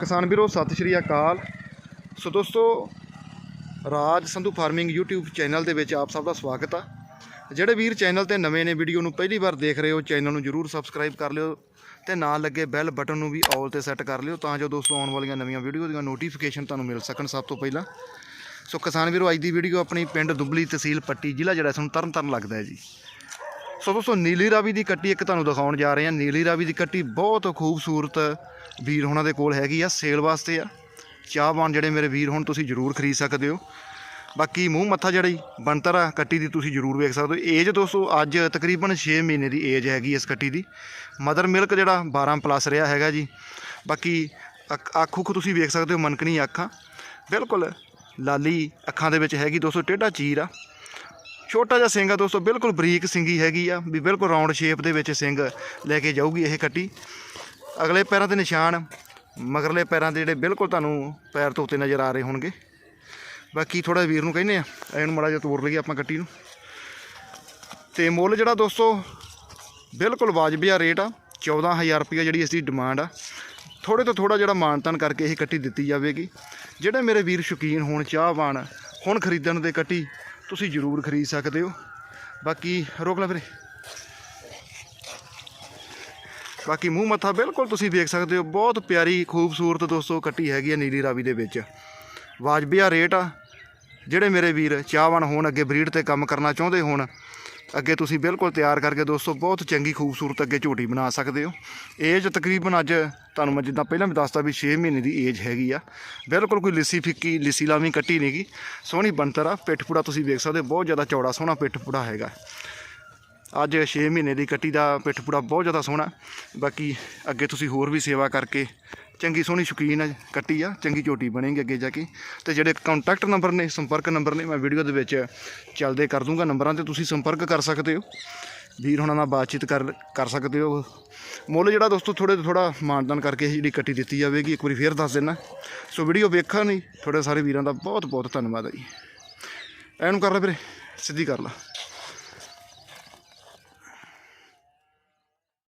ਕਿਸਾਨ ਵੀਰੋ, ਸਤਿ ਸ਼੍ਰੀ ਅਕਾਲ। ਸੋ ਦੋਸਤੋ, Raj Sandhu farming YouTube channel ਦੇ ਵਿੱਚ ਆਪ ਸਭ ਦਾ ਸਵਾਗਤ ਆ। ਜਿਹੜੇ ਵੀਰ ਚੈਨਲ ਤੇ ਨਵੇਂ ਨੇ, ਵੀਡੀਓ ਨੂੰ ਪਹਿਲੀ ਵਾਰ ਦੇਖ ਰਹੇ ਹੋ, ਚੈਨਲ ਨੂੰ ਜਰੂਰ ਸਬਸਕ੍ਰਾਈਬ ਕਰ ਲਿਓ ਤੇ ਨਾਲ ਲੱਗੇ ਬੈਲ ਬਟਨ ਨੂੰ ਵੀ ਆਲ ਤੇ ਸੈੱਟ ਕਰ ਲਿਓ ਤਾਂ ਜੋ ਦੋਸਤੋ ਆਉਣ ਵਾਲੀਆਂ ਨਵੀਆਂ ਵੀਡੀਓ ਦੀਆਂ ਨੋਟੀਫਿਕੇਸ਼ਨ ਤੁਹਾਨੂੰ ਮਿਲ ਸਕਣ ਸਭ ਤੋਂ ਪਹਿਲਾਂ। ਸੋ ਕਿਸਾਨ ਵੀਰੋ, ਅੱਜ ਦੀ ਵੀਡੀਓ ਆਪਣੀ ਪਿੰਡ ਦੁਬਲੀ ਤਹਿਸੀਲ ਪੱਟੀ ਜ਼ਿਲ੍ਹਾ, ਜਿਹੜਾ ਸਾਨੂੰ ਤਰਨ ਤਾਰਨ ਲੱਗਦਾ ਹੈ ਜੀ। ਸੋ ਦੋਸਤੋ, ਨੀਲੀ ਰਾਵੀ ਦੀ ਕੱਟੀ ਇੱਕ ਤੁਹਾਨੂੰ ਦਿਖਾਉਣ ਜਾ ਰਹੇ ਹਾਂ। ਨੀਲੀ ਰਾਵੀ ਦੀ ਕੱਟੀ ਬਹੁਤ ਖੂਬਸੂਰਤ ਵੀਰ ਉਹਨਾਂ ਦੇ ਕੋਲ ਹੈਗੀ ਆ, ਸੇਲ ਵਾਸਤੇ ਆ। ਚਾਹਵਾਨ ਜਿਹੜੇ ਮੇਰੇ ਵੀਰ ਹੁਣ, ਤੁਸੀਂ ਜ਼ਰੂਰ ਖਰੀਦ ਸਕਦੇ ਹੋ। ਬਾਕੀ ਮੂੰਹ ਮੱਥਾ ਜਿਹੜੀ ਬਣਤਰ ਆ ਕੱਟੀ ਦੀ, ਤੁਸੀਂ ਜ਼ਰੂਰ ਵੇਖ ਸਕਦੇ ਹੋ। ਏਜ ਦੋਸਤੋ, ਅੱਜ ਤਕਰੀਬਨ 6 ਮਹੀਨੇ ਦੀ ਏਜ ਹੈਗੀ ਇਸ ਕੱਟੀ ਦੀ। ਮਦਰ ਮਿਲਕ ਜਿਹੜਾ 12 ਪਲੱਸ ਰਿਹਾ ਹੈਗਾ ਜੀ। ਬਾਕੀ ਅੱਖ ਅੱਖ ਉੱਖ ਤੁਸੀਂ ਵੇਖ ਸਕਦੇ ਹੋ, ਮਨਕਣੀ ਅੱਖਾਂ। ਬਿਲਕੁਲ ਲਾਲੀ ਅੱਖਾਂ ਦੇ ਵਿੱਚ ਹੈਗੀ ਦੋਸਤੋ, ਟੇਢਾ ਚੀਰ ਆ। ਛੋਟਾ ਜਿਹਾ ਸਿੰਘ ਆ ਦੋਸਤੋ, ਬਿਲਕੁਲ ਬਰੀਕ ਸਿੰਗੀ ਹੈਗੀ ਆ, ਵੀ ਬਿਲਕੁਲ ਰਾਉਂਡ ਸ਼ੇਪ ਦੇ ਵਿੱਚ ਸਿੰਘ ਲੈ ਕੇ ਜਾਊਗੀ ਇਹ ਕੱਟੀ ਅਗਲੇ ਪੈਰਾਂ ਤੇ ਨਿਸ਼ਾਨ, ਮਗਰਲੇ ਪੈਰਾਂ ਦੇ ਜਿਹੜੇ ਬਿਲਕੁਲ ਤੁਹਾਨੂੰ ਪੈਰ ਤੋਂ ਉੱਤੇ ਨਜ਼ਰ ਆ ਰਹੇ ਹੋਣਗੇ। ਬਾਕੀ ਥੋੜਾ ਵੀਰ ਨੂੰ ਕਹਿੰਦੇ ਆ, ਇਹਨੂੰ ਮਾੜਾ ਜਿਹਾ ਤੋੜ ਲਈਏ ਆਪਾਂ ਕੱਟੀ ਨੂੰ। ਤੇ ਮੁੱਲ ਜਿਹੜਾ ਦੋਸਤੋ, ਬਿਲਕੁਲ ਵਾਜਬਿਆ ਰੇਟ ਆ 14000 ਰੁਪਏ ਜਿਹੜੀ ਇਸ ਦੀ ਡਿਮਾਂਡ ਆ। ਥੋੜੇ ਤੋਂ ਥੋੜਾ ਜਿਹੜਾ ਮਾਨਤਨ ਕਰਕੇ ਇਹ ਕੱਟੀ ਦਿੱਤੀ ਜਾਵੇਗੀ। ਜਿਹੜੇ ਮੇਰੇ ਵੀਰ ਸ਼ੌਕੀਨ ਹੋਣ, ਚਾਹਵਾਨ, ਹੁਣ ਖਰੀਦਣ ਦੇ ਕੱਟੀ ਤੁਸੀਂ ਜ਼ਰੂਰ ਖਰੀਦ ਸਕਦੇ ਹੋ। ਬਾਕੀ ਰੋਕ ਲੈ ਵੀਰੇ। ਬਾਕੀ ਮੂੰਹ ਮੱਥਾ ਬਿਲਕੁਲ ਤੁਸੀਂ ਵੇਖ ਸਕਦੇ ਹੋ, ਬਹੁਤ ਪਿਆਰੀ, ਖੂਬਸੂਰਤ ਦੋਸਤੋ ਕੱਟੀ ਹੈਗੀ ਹੈ ਨੀਲੀ ਰਾਵੀ ਦੇ ਵਿੱਚ। ਵਾਜਬੀਆ ਰੇਟ ਆ। ਜਿਹੜੇ ਮੇਰੇ ਵੀਰ ਚਾਹਵਾਨ ਹੋਣ, ਅੱਗੇ ਬਰੀਡ ਤੇ ਕੰਮ ਕਰਨਾ ਚਾਹੁੰਦੇ ਹੋਣ ਅੱਗੇ ਤੁਸੀਂ ਬਿਲਕੁਲ ਤਿਆਰ ਕਰਕੇ ਦੋਸਤੋ ਬਹੁਤ ਚੰਗੀ ਖੂਬਸੂਰਤ ਅੱਗੇ ਝੋਟੀ ਬਣਾ ਸਕਦੇ ਹੋ। ਏਜ ਤਕਰੀਬਨ ਅੱਜ ਤੁਹਾਨੂੰ ਮੈਂ ਜਿੱਦਾਂ ਪਹਿਲਾਂ ਵੀ ਦੱਸਤਾ ਵੀ 6 ਮਹੀਨੇ ਦੀ ਏਜ ਹੈਗੀ ਆ। ਬਿਲਕੁਲ ਕੋਈ ਲਿੱਸੀ ਫਿੱਕੀ, ਲਿੱਸੀ ਲਾਵੀਂ ਕੱਟੀ ਨਹੀਂਗੀ ਸੋਹਣੀ ਬਣਤਰ ਆ, ਪਿੱਠ ਪੂੜਾ ਤੁਸੀਂ ਵੇਖ ਸਕਦੇ ਹੋ, ਬਹੁਤ ਜ਼ਿਆਦਾ ਚੌੜਾ, ਸੋਹਣਾ ਪਿੱਠ ਪੂੜਾ ਹੈਗਾ। ਅੱਜ 6 ਮਹੀਨੇ ਦੀ ਕੱਟੀ ਦਾ ਪਿੱਠ ਪੂੜਾ ਬਹੁਤ ਜ਼ਿਆਦਾ ਸੋਹਣਾ। ਬਾਕੀ ਅੱਗੇ ਤੁਸੀਂ ਹੋਰ ਵੀ ਸੇਵਾ ਕਰਕੇ ਚੰਗੀ ਸੋਹਣੀ ਸ਼ੌਕੀਨ ਆ ਕੱਟੀ ਆ, ਚੰਗੀ ਝੋਟੀ ਬਣੇਗੀ ਅੱਗੇ ਜਾ ਕੇ। ਤੇ ਜਿਹੜੇ ਕੰਟੈਕਟ ਨੰਬਰ ਨੇ, ਸੰਪਰਕ ਨੰਬਰ ਨੇ, ਮੈਂ ਵੀਡੀਓ ਦੇ ਵਿੱਚ ਚੱਲਦੇ ਕਰ ਦੂੰਗਾ ਨੰਬਰਾਂ ਤੇ, ਤੁਸੀਂ ਸੰਪਰਕ ਕਰ ਸਕਦੇ ਹੋ। ਵੀਰ ਹੁਣਾਂ ਨਾਲ ਬਾਤਚੀਤ ਕਰ ਕਰ ਸਕਦੇ ਹੋ। ਮੁੱਲ ਜਿਹੜਾ ਦੋਸਤੋ ਥੋੜੇ ਤੋਂ ਥੋੜਾ ਮਾਨਦਾਨ ਕਰਕੇ ਜਿਹੜੀ ਕੱਟੀ ਦਿੱਤੀ ਜਾਵੇਗੀ, ਇੱਕ ਵਾਰੀ ਫੇਰ ਦੱਸ ਦੇਣਾ ਸੋ ਵੀਡੀਓ ਵੇਖਣ ਲਈ ਤੁਹਾਡੇ ਸਾਰੇ ਵੀਰਾਂ ਦਾ ਬਹੁਤ ਬਹੁਤ ਧੰਨਵਾਦ ਹੈ ਜੀ। ਐਨੂੰ ਕਰ ਲੈ ਵੀਰੇ, ਸਿੱਧੀ ਕਰ ਲੈ।